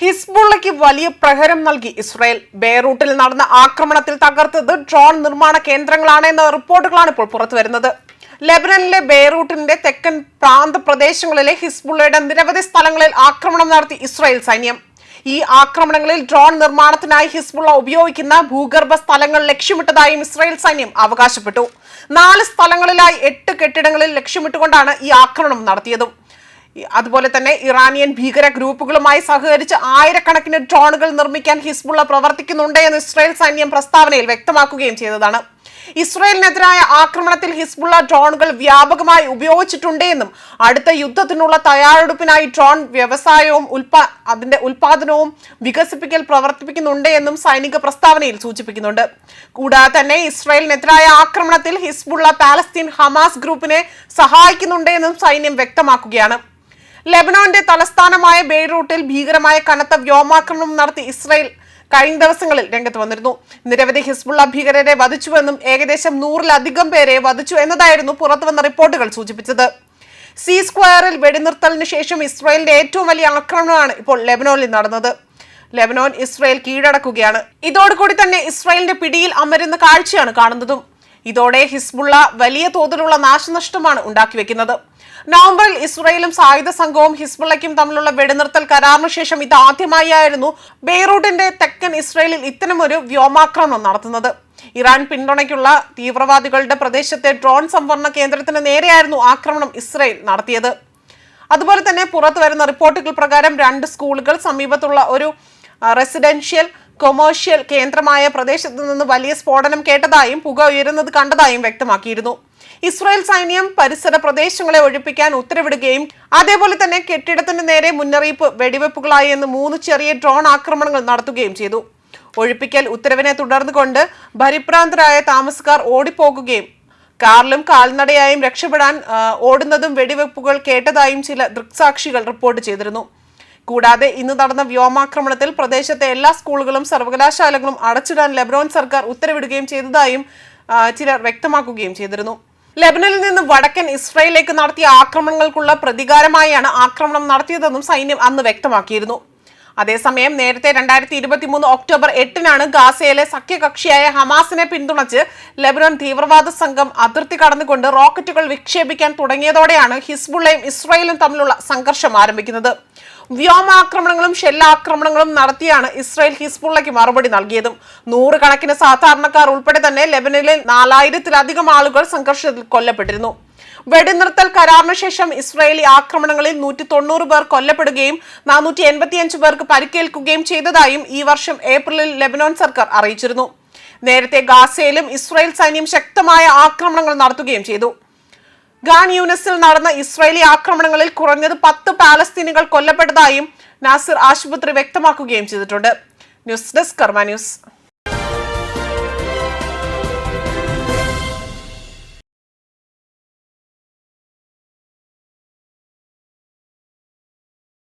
ഹിസ്ബുള്ളയ്ക്ക് വലിയ പ്രഹരം നൽകി ഇസ്രായേൽ. ബെയ്റൂട്ടിൽ നടന്ന ആക്രമണത്തിൽ തകർത്തത് ഡ്രോൺ നിർമ്മാണ കേന്ദ്രങ്ങളാണ് എന്ന റിപ്പോർട്ടുകളാണ് ഇപ്പോൾ പുറത്തുവരുന്നത്. ലെബനനിലെ ബെയ്റൂട്ടിന്റെ തെക്കൻ പ്രാന്തപ്രദേശങ്ങളിലെ ഹിസ്ബുള്ളയുടെ നിരവധി സ്ഥലങ്ങളിൽ ആക്രമണം നടത്തി ഇസ്രായേൽ സൈന്യം. ഈ ആക്രമണങ്ങളിൽ ഡ്രോൺ നിർമ്മാണത്തിനായി ഹിസ്ബുള്ള ഉപയോഗിക്കുന്ന ഭൂഗർഭ സ്ഥലങ്ങൾ ലക്ഷ്യമിട്ടതായും ഇസ്രായേൽ സൈന്യം അവകാശപ്പെട്ടു. നാല് സ്ഥലങ്ങളിലായി എട്ട് കെട്ടിടങ്ങളിൽ ലക്ഷ്യമിട്ടുകൊണ്ടാണ് ഈ ആക്രമണം നടത്തിയതും. അതുപോലെ തന്നെ ഇറാനിയൻ ഭീകര ഗ്രൂപ്പുകളുമായി സഹകരിച്ച് ആയിരക്കണക്കിന് ഡ്രോണുകൾ നിർമ്മിക്കാൻ ഹിസ്ബുള്ള പ്രവർത്തിക്കുന്നുണ്ട് എന്ന് ഇസ്രായേൽ സൈന്യം പ്രസ്താവനയിൽ വ്യക്തമാക്കുകയും ചെയ്തതാണ്. ഇസ്രായേലിനെതിരായ ആക്രമണത്തിൽ ഹിസ്ബുള്ള ഡ്രോണുകൾ വ്യാപകമായി ഉപയോഗിച്ചിട്ടുണ്ട് എന്നും അടുത്ത യുദ്ധത്തിനുള്ള തയ്യാറെടുപ്പിനായി ഡ്രോൺ വ്യവസായവും ഉൽപാ അതിന്റെ ഉൽപാദനവും വികസിപ്പിക്കൽ പ്രവർത്തിപ്പിക്കുന്നുണ്ട് എന്നും സൈനിക പ്രസ്താവനയിൽ സൂചിപ്പിക്കുന്നുണ്ട്. കൂടാതെ തന്നെ ഇസ്രായേലിനെതിരായ ആക്രമണത്തിൽ ഹിസ്ബുള്ള പാലസ്തീൻ ഹമാസ് ഗ്രൂപ്പിനെ സഹായിക്കുന്നുണ്ട് എന്നും സൈന്യം വ്യക്തമാക്കുകയാണ്. ലെബനോന്റെ തലസ്ഥാനമായ ബെയ്റൂട്ടിൽ ഭീകരമായ കനത്ത വ്യോമാക്രമണം നടത്തി ഇസ്രായേൽ കഴിഞ്ഞ ദിവസങ്ങളിൽ രംഗത്ത് വന്നിരുന്നു. നിരവധി ഹിസ്ബുള്ള ഭീകരരെ വധിച്ചുവെന്നും ഏകദേശം നൂറിലധികം പേരെ വധിച്ചു എന്നതായിരുന്നു പുറത്തുവന്ന റിപ്പോർട്ടുകൾ സൂചിപ്പിച്ചത്. സി സ്ക്വയറിൽ വെടിനിർത്തലിന് ശേഷം ഇസ്രായേലിന്റെ ഏറ്റവും വലിയ ആക്രമണമാണ് ഇപ്പോൾ ലെബനോനിൽ നടന്നത്. ലെബനോൻ ഇസ്രായേൽ കീഴടക്കുകയാണ്. ഇതോടുകൂടി തന്നെ ഇസ്രായേലിന്റെ പിടിയിൽ അമരുന്ന കാഴ്ചയാണ് കാണുന്നതും. ഇതോടെ ഹിസ്ബുള്ള വലിയ തോതിലുള്ള നാശനഷ്ടമാണ് ഉണ്ടാക്കിവെക്കുന്നത്. നവംബറിൽ ഇസ്രയേലും സായുധ സംഘവും ഹിസ്ബുള്ളയ്ക്കും തമ്മിലുള്ള വെടിനിർത്തൽ കരാറിന് ശേഷം ഇത് ആദ്യമായായിരുന്നു ബെയ്റൂട്ടിന്റെ തെക്കൻ ഇസ്രയേലിൽ ഇത്തരമൊരു വ്യോമാക്രമണം നടത്തുന്നത്. ഇറാൻ പിന്തുണയ്ക്കുള്ള തീവ്രവാദികളുടെ പ്രദേശത്തെ ഡ്രോൺ സംഭരണ കേന്ദ്രത്തിന് നേരെയായിരുന്നു ആക്രമണം ഇസ്രയേൽ നടത്തിയത്. അതുപോലെ തന്നെ പുറത്തു വരുന്ന റിപ്പോർട്ടുകൾ പ്രകാരം രണ്ട് സ്കൂളുകൾ സമീപത്തുള്ള ഒരു റെസിഡൻഷ്യൽ കൊമേഴ്ഷ്യൽ കേന്ദ്രമായ പ്രദേശത്തു നിന്ന് വലിയ സ്ഫോടനം കേട്ടതായും പുക ഉയരുന്നത് കണ്ടതായും വ്യക്തമാക്കിയിരുന്നു. ഇസ്രായേൽ സൈന്യം പരിസര പ്രദേശങ്ങളെ ഒഴിപ്പിക്കാൻ ഉത്തരവിടുകയും അതേപോലെ തന്നെ കെട്ടിടത്തിന് നേരെ മുന്നറിയിപ്പ് വെടിവെപ്പുകളായി എന്ന് മൂന്ന് ചെറിയ ഡ്രോൺ ആക്രമണങ്ങൾ നടത്തുകയും ചെയ്തു. ഒഴിപ്പിക്കൽ ഉത്തരവിനെ തുടർന്നുകൊണ്ട് ഭരിഭ്രാന്തരായ താമസക്കാർ ഓടിപ്പോകുകയും കാറിലും കാൽനടയായും രക്ഷപ്പെടാൻ ഓടുന്നതും വെടിവെപ്പുകൾ കേട്ടതായും ചില ദൃക്സാക്ഷികൾ റിപ്പോർട്ട് ചെയ്തിരുന്നു. കൂടാതെ ഇന്ന് നടന്ന വ്യോമാക്രമണത്തിൽ പ്രദേശത്തെ എല്ലാ സ്കൂളുകളും സർവകലാശാലകളും അടച്ചിടാൻ ലെബനോൻ സർക്കാർ ഉത്തരവിടുകയും ചെയ്തതായും ചിലർ വ്യക്തമാക്കുകയും ചെയ്തിരുന്നു. ലെബനനിൽ നിന്ന് വടക്കൻ ഇസ്രയേലിലേക്ക് നടത്തിയ ആക്രമണങ്ങൾക്കുള്ള പ്രതികാരമായാണ് ആക്രമണം നടത്തിയതെന്നും സൈന്യം അന്ന് വ്യക്തമാക്കിയിരുന്നു. അതേസമയം നേരത്തെ രണ്ടായിരത്തി ഇരുപത്തി മൂന്ന് ഒക്ടോബർ എട്ടിനാണ് ഗാസയിലെ സഖ്യകക്ഷിയായ ഹമാസിനെ പിന്തുണച്ച് ലെബനോൻ തീവ്രവാദ സംഘം അതിർത്തി കടന്നുകൊണ്ട് റോക്കറ്റുകൾ വിക്ഷേപിക്കാൻ തുടങ്ങിയതോടെയാണ് ഹിസ്ബുള്ളയും ഇസ്രായേലും തമ്മിലുള്ള സംഘർഷം ആരംഭിക്കുന്നത്. വ്യോമാക്രമണങ്ങളും ഷെല്ലാക്രമണങ്ങളും നടത്തിയാണ് ഇസ്രായേൽ ഹിസ്ബുള്ളയ്ക്ക് മറുപടി നൽകിയതും. നൂറുകണക്കിന് സാധാരണക്കാർ ഉൾപ്പെടെ തന്നെ ലെബനനിലെ നാലായിരത്തിലധികം ആളുകൾ സംഘർഷത്തിൽ കൊല്ലപ്പെട്ടിരുന്നു. വെടിനിർത്തൽ കരാറിന് ശേഷം ഇസ്രായേലി ആക്രമണങ്ങളിൽ നൂറ്റി തൊണ്ണൂറ് പേർ കൊല്ലപ്പെടുകയും നാനൂറ്റി എൺപത്തിയഞ്ച് പേർക്ക് പരിക്കേൽക്കുകയും ചെയ്തതായും ഈ വർഷം ഏപ്രിലിൽ ലെബനോൻ സർക്കാർ അറിയിച്ചിരുന്നു. നേരത്തെ ഗാസയിലും ഇസ്രായേൽ സൈന്യം ശക്തമായ ആക്രമണങ്ങൾ നടത്തുകയും ചെയ്തു. ഗാൻ യൂണിസിൽ നടന്ന ഇസ്രായേലി ആക്രമണങ്ങളിൽ കുറഞ്ഞത് പത്ത് പാലസ്തീനികൾ കൊല്ലപ്പെട്ടതായും നാസിർ ആശുപത്രി വ്യക്തമാക്കുകയും ചെയ്തിട്ടുണ്ട്. News desk Karma news.